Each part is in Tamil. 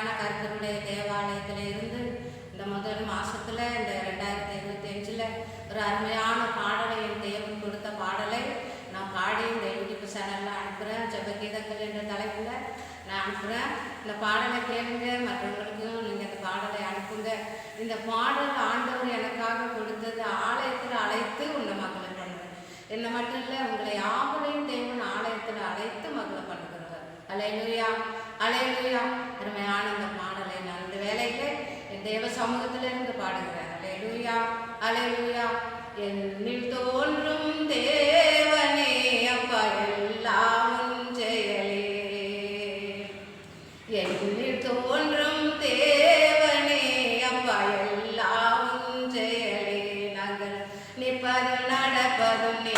அருமையான கருத்தருடைய தேவாலயத்தில் இருந்து இந்த முதல் மாதத்தில் இந்த ரெண்டாயிரத்தி இருபத்தி அஞ்சில் ஒரு அருமையான பாடலை என் தேவன் கொடுத்த பாடலை நான் பாடி இந்த யூடியூப் சேனலில் அனுப்புகிறேன் ஜபகீதங்கள் என்ற தலைப்பில் நான் அனுப்புகிறேன் இந்த பாடலை கேளுங்க மற்றவங்களுக்கும் நீங்கள் இந்த பாடலை அனுப்புங்க. இந்த பாடல் ஆண்டவர் எனக்காக கொடுத்தது ஆலயத்தில் அழைத்து உன்னை மகளை பண்ணுவேன். என்ன மட்டும் இல்லை உங்களை யாவரையும் தேவன் ஆலயத்தில் அழைத்து மகளை பண்ணுகிறவர். அலையலுயா அலையலுயா அருமையான அந்த பாடலை நான் இந்த வேலையில என் தேவ சமூகத்திலிருந்து பாடுகிறேன். அலையலுயா அலையலுயா என்னில் தோன்றும் தேவனே அப்பா எல்லாம் உன் செயலே. என்னில் தோன்றும் தேவனே அப்பா எல்லாம் உன் செயலே. நாங்கள் நிற்பதும் நடப்பதும் நீ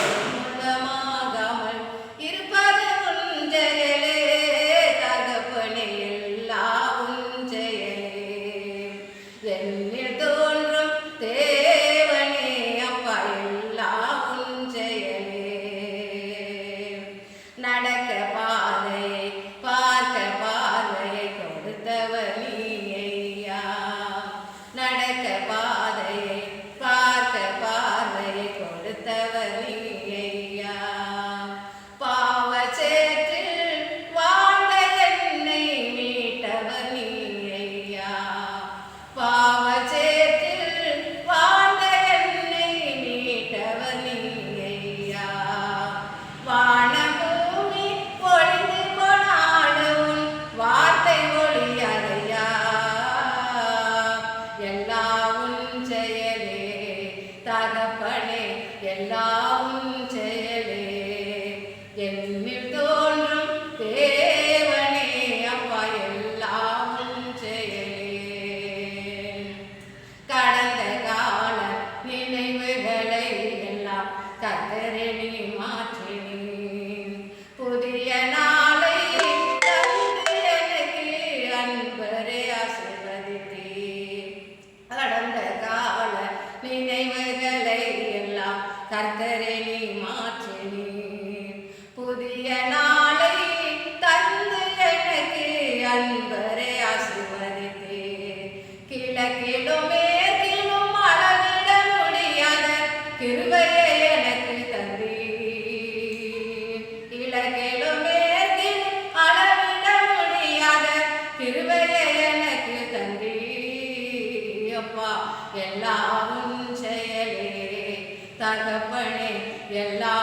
தகப்பனே எல்லா எல்லாவும் செயலே. தகப்பனே எல்லா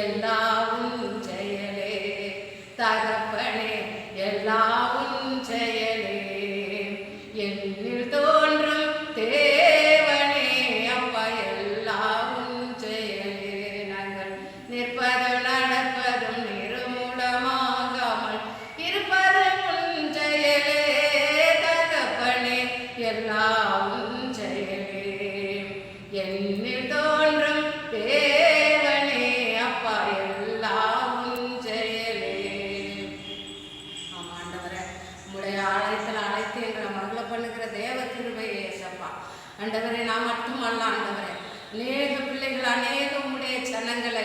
எல்லாவும் ஆண்டவரே நான் மட்டுமல்ல ஆண்டவரே. அநேக பிள்ளைகள் அநேக உம்முடைய ஜனங்களை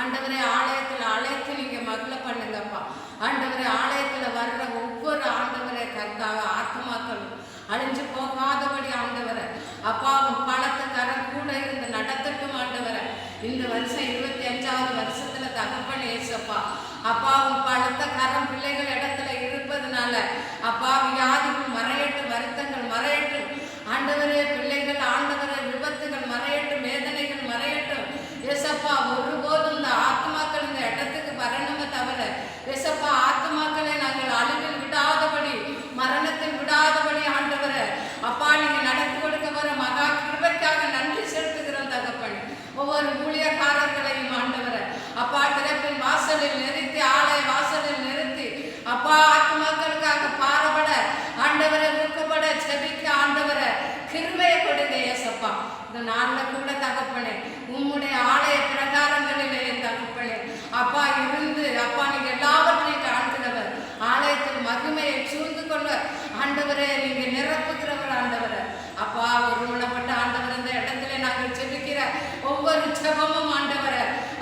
ஆண்டவரே ஆலயத்தில் அழைத்து நீங்க மகளை பண்ணுங்கப்பா. ஆண்டவரே ஆலயத்தில் வர்ற ஒவ்வொரு ஆண்டவரை கருத்தாக ஆத்மாக்களும் அழிஞ்சு போகாதபடி ஆண்டவரை. அப்பாவும் பணத்தை கரம் கூட இருந்து நடத்தட்டும் ஆண்டவரை. இந்த வருஷம் இருபத்தி அஞ்சாவது வருஷத்துல தகப்பன் ஏசப்பா அப்பாவும் பணத்தை கரம் பிள்ளைகள் இடத்துல இருப்பதுனால அப்பா வியாதி மறையட்டும் வருத்தங்கள் மறையட்டும் ஆண்டவரே பிள்ளைகள் ஆண்டவரே நான்ல கூட தகப்பனே உம்முடைய ஆலய பிரகாரங்களிலே தகப்பனே. அப்பா இருந்து அப்பா நீங்கள் எல்லாவற்றையும் காண்கிறவர். ஆலயத்தில் மகிமையை சூழ்ந்து கொண்டு ஆண்டவரே நீங்கள் நிரப்புகிறவர் ஆண்டவர். அப்பா ஒரு உள்ளப்பட்ட ஆண்டவர் இந்த இடத்துல நாங்கள் செபிக்கிற ஒவ்வொரு செபமும் ஆண்டவர.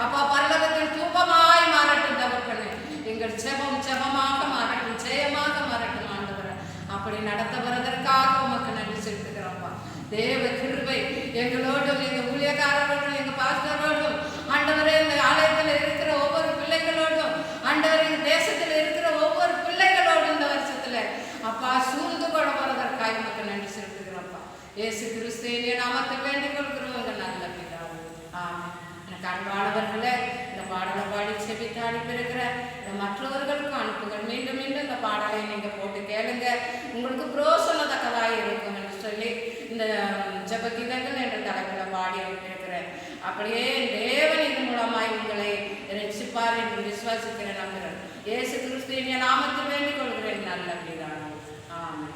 அப்பா பல்லவத்தில் தூபமாய் மாறட்டும் தகப்பனே. எங்கள் செபம் அப்படி நடத்தப்படுவதற்காக உமக்கு நன்றி செலுத்துகிறோம்ப்பா தேவ கிருபை எங்களோடும் எங்க ஊழியக்காரர்களோடும் எங்க பாஸ்டரோடும் ஆண்டவரே இந்த ஆலயத்தில் இருக்கிற ஒவ்வொரு பிள்ளைகளோடும் ஆண்டவர் எங்க தேசத்தில் இருக்கிற ஒவ்வொரு பிள்ளைகளோடும் இந்த வருஷத்துல அப்பா சூழ்ந்து கொள்ள போறதற்காக உமக்கு நன்றி செலுத்துகிறோம்ப்பா இயேசு கிறிஸ்துவின் நாமத்தை வேண்டிக் கொள்கிறோம் உங்க நல்ல பிதாவே ஆமென் எனக்கு அன்பானவர்களை இந்த பாடலை பாடி செபித்து அனுப்பியிருக்கிற இந்த மற்றவர்களுக்கும் அனுப்புங்கள். மீண்டும் மீண்டும் இந்த பாடலை நீங்கள் போட்டு கேளுங்க. உங்களுக்கு புரோசனத்தக்கதாக இருக்கும் என்று சொல்லி இந்த ஜபகீதங்கள் என்ற தலைப்பில் பாடி அனுப்பியிருக்கிறேன். அப்படியே தேவன் இது மூலமாய் உங்களை ரசிப்பார் என்று விசுவாசிக்கிறேன் நம்புகிறேன் ஏசு கிறிஸ்து என் நாமத்தில் வேண்டிக் கொள்கிறேன். நல்ல அப்படிதான் ஆமாம்